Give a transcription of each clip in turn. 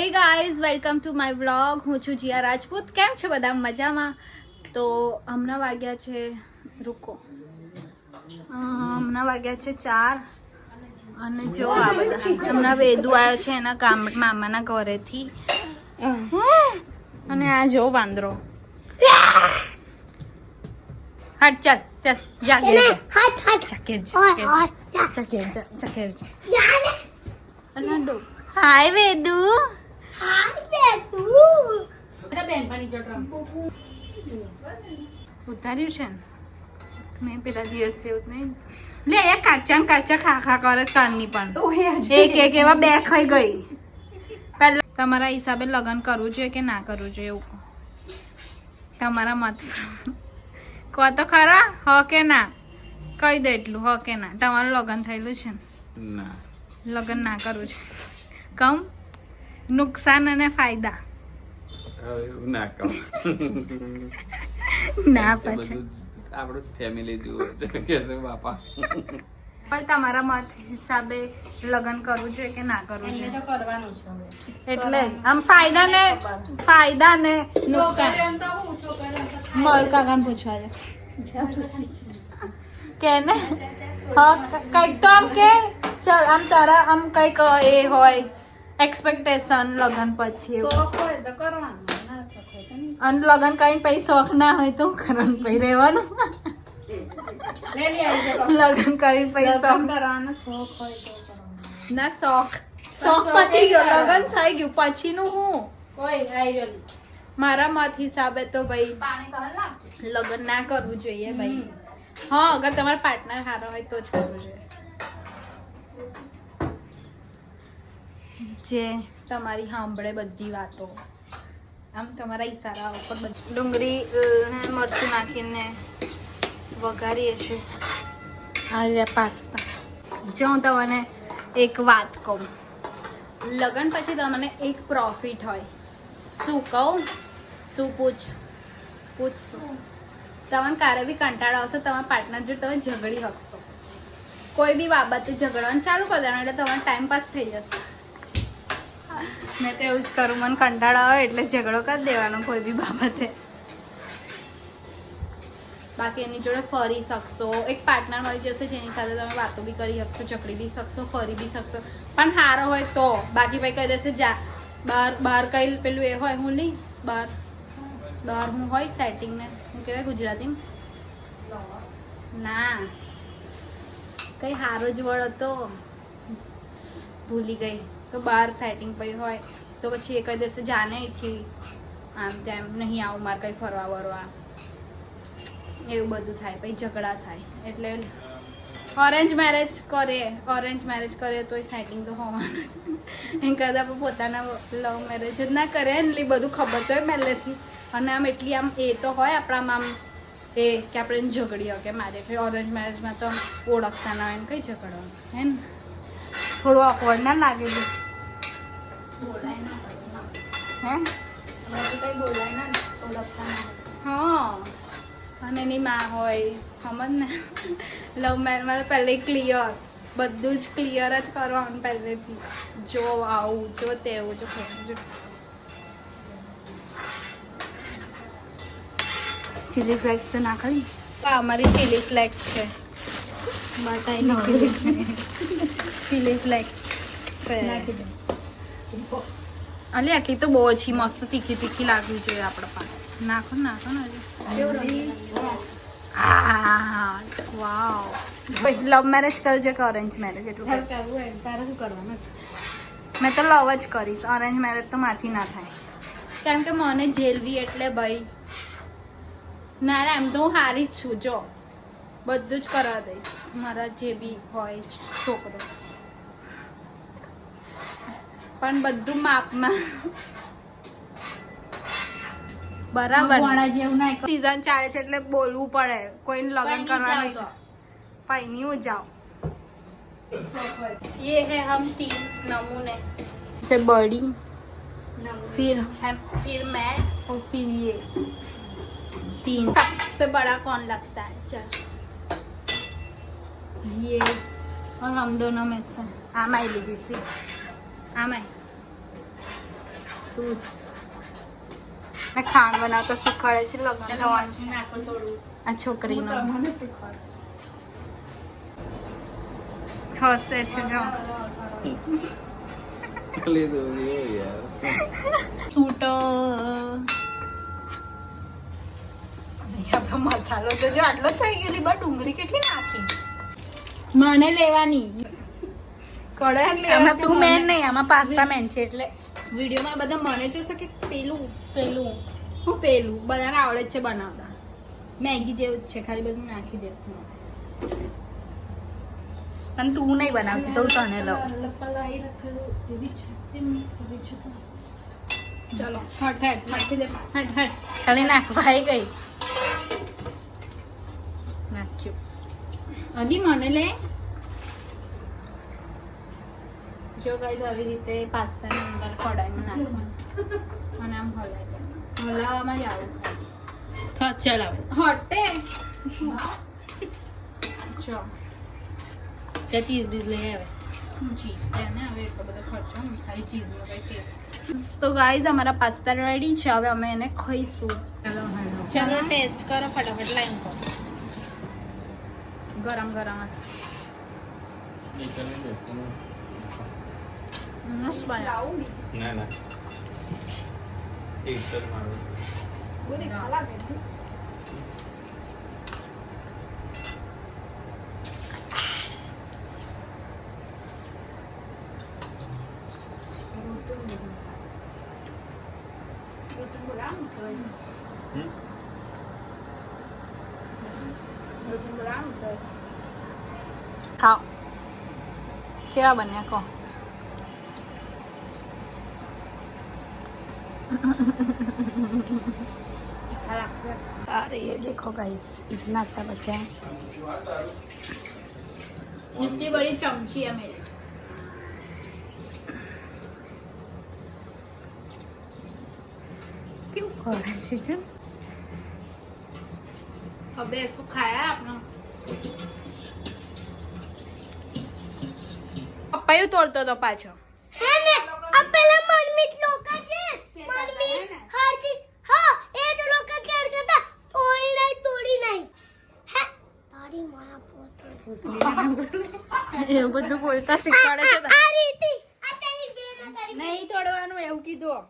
Hey guys welcome to my vlog હું છું જીયા રાજપૂત. કેમ છે બધા? મજામાં? તો હમણાં વાગ્યા છે રૂકો. હમણાં વાગ્યા છે ચાર. અને જો આ બધા હમણાં વેદુ આવ્યો છે એના ગામ મામાના ઘરેથી. અને આ જો વાંદરો. હાટ ચાલ ચાલ જા ઘેર જા. જા ઘેર જા ઘેર જા. જા. ઘેર જા જા ઘેર જા. અલાંડો હાય વેદુ. ઉતાર્યું છે ને? મેં પેલા દિવસ જેવું નહીં. લે એ કાચા ને કાચા ખા ખા કરે કાનની પણ. એક એક એવા બે ખાઈ ગઈ. પહેલા તમારા હિસાબે લગ્ન કરવું જોઈએ કે ના કરવું જોઈએ એવું? તમારા મત. કહો તો ખરા હ કે ના? કહી દે એટલું હ કે ના? તમારું લગ્ન થયેલું છે લગ્ન ના કરવું છે. કમ નુકસાન અને ફાયદા. ના કહું. ના પછી. આપણું ફેમિલી જુએ છે કે છે બાપા. પણ તમારા મત હિસાબે લગ્ન કરવું છે કે ના કરવું છે એટલે જ. આમ ફાયદા ને ફાયદા ને નુકસાન. મર કાકાને પૂછવા છે. કે ને? હા કંઈક તો આમ કે ચલ આમ તારા આમ કંઈક એ હોય. એક્સપેક્ટેશન લગન પછી. અને લગન કરીને પછી શોખ ના હોય તો કરવાનું પછી રહેવાનું. લગન કરીને પછી શોખ. ના શોખ. શોખ પતી ગયો લગ્ન થઈ ગયું પછીનું હું? મારા મત હિસાબે તો ભાઈ લગ્ન ના કરવું જોઈએ ભાઈ. હા અગર તમારા પાર્ટનર સારો હોય તો જ કરવું જોઈએ. જે તમારી સાંભળે બધી વાતો. આમ તમારા ઈશારા ઉપર ડુંગળી મરચું નાખીને વઘારીએ છીએ. આ રહ્યા પાસ્તા. જો હું તમને એક વાત કહું. લગ્ન પછી તમને એક પ્રોફિટ હોય. શું કહું? શું પૂછ પૂછ શું તમને કારે બી કંટાળો આવશે, તમારા પાર્ટનર જોડે તમે ઝઘડી શકશો કોઈ બી બાબતે ઝઘડવાનું ચાલુ કરી એટલે તમારો ટાઈમ પાસ થઈ જશે. મેં તો એવું જ કરું, મને કંટાળો આવે એટલે ઝઘડો કરી દેવાનો કોઈ બી બાબતે. બાકી એની જોડે ફરી શકશો. એક પાર્ટનર મળી જશે જેની સાથે તમે વાતો બી કરી શકશો, ચકડી બી શકશો, ફરી બી શકશો. પણ સારો હોય તો. બાકી ભાઈ કહી દેશે, જા, બહાર બહાર કઈ પેલું એ હોય, હું નહીં, બહાર. બહાર હું હોય સેટિંગ ને. હું કહેવાય ગુજરાતીમાં? ના. કઈ સારો જ વળ હતો. ભૂલી ગઈ. તો બહાર સેટિંગ પછી હોય, તો પછી એ કહી જાને અહીંથી આમ તેમ નહીં આવું, મારે કંઈ ફરવા વરવા એવું બધું થાય, પછી ઝઘડા થાય. એટલે ઓરેન્જ મેરેજ કરે ઓરેન્જ મેરેજ કરે તોય સેટિંગ તો હોવાનું એમ કદાચ પોતાના લવ મેરેજ જ ના કરે, એટલે બધું ખબર તો હોય પહેલેથી. અને આમ એટલી આમ એ તો હોય આપણામાં આમ એ કે આપણે ઝઘડીએ કે મારે ઓરેન્જ મેરેજમાં તો ઓળખતા ના હોય ને કંઈ ઝઘડો. હે ને? થોડું ઓકવર્ડ ના લાગે બી. હે? હા. અને એની માં હોય સમજ ને? લવ મેરમાં પહેલે ક્લિયર બધું જ ક્લિયર જ કરવાનું પહેલેથી. જો આવું જો તેવું જો જો ચીલી ફ્લેક્સ તો નાખી અમારી ચીલી ફ્લેક્સ છે. બટાઈ ચીલી ચીલી ફ્લેક્સ છે. અલી આટલી તો બહુ ઓછી મસ્ત તીખી તીખી લાગવી જોઈએ આપણા પાસે. નાખો નાખો ને વાવ. લવ મેરેજ કરજો કે અરેન્જ મેરેજ એટલું. મેં તો લવ જ કરીશ. અરેન્જ મેરેજ તો મારથી ના થાય. કેમ કે મને જેલવી એટલે ભાઈ ના ના એમ તો હું હારી જ છું. જો બધું જ કરવા દઈશ. મારા જે બી હોય છોકરો. પણ બધું માપમાં બરાબર સીઝન ચાલે છે એટલે બોલવું પડે કોઈને લગ્ન કરવાનું પૈની હું જાઓ ये है हम तीन नमूने से बड़ी फिर है फिर मैं और फिर ये तीन सबसे बड़ा कौन लगता है चल ये और हम दोनों में से आमाई लीजिए આમાં. દૂધ. ને ખાણ બનાવતા શીખવાડે છે લગ્ન આ છોકરીનો. હસે છે જો. છૂટો. મસાલો તો જો આટલો થઈ ગયેલી બટ ડુંગળી કેટલી નાખી? મને લેવાની. કડાય આમાં તું મેન નહીં આમાં પાસ્તા મેન છે એટલે. વિડીયોમાં બધા મને જોશે કે પેલું પેલું. હું પેલું બધાને આવડે છે બનાવતા. મેગી જેવું જ છે ખાલી બધું નાખી દે. અને તું નહીં બનાવતી તો તને લઉં. ચલો હટ હટ નાખી દે. હટ હટ. ખાલી નાખવા આવી ગઈ. નાખ્યું. હજી મને લે. જો ગાઈઝ આવી રીતે પાસ્તાની અંદર કડાઈમાં નાખો અને આમ હલાય હલાવવામાં જ આવું. ખસ ચલાવ હટે? જો. ત્યાં ચીઝ બીઝ લઈ આવે. ચીઝ ત્યાં ને હવે એટલો બધો ખર્ચો ખાલી ચીઝનો કઈ ટેસ્ટ તો ગાઈઝ અમારા પાસ્તા રેડી છે. હવે અમે એને ખાઈશું. ચાલો ટેસ્ટ કરો ફટાફટ લાઈન કરો. ગરમ ગરમ. હશે મસ્ત બનાવ ના ના એક જ મારું હમ? ખાઓ કેવા બન્યા કહો अरे ये देखो गाइस इतना सा बचा है इतनी बड़ी चमची है मेरी क्यों करे છે કે अबे इसको खाया है आपने પપ્પાયું તોડતો તો પાછો હે ને આ પેલા મનમીત લોકો એવું બધું બોલતા શીખવાડે છે આ રીતિ આ તારી બેન તારી નહીં તોડવાનું એવું કીધું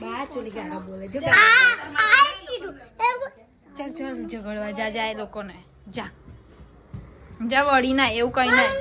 બા ચોરી ગાળો બોલે જો આ આ કીધું. એવું ચાલ ચાલ ઝઘડવા જા જા એ લોકોને. જા. જા વળી ના એવું કઈ નહીં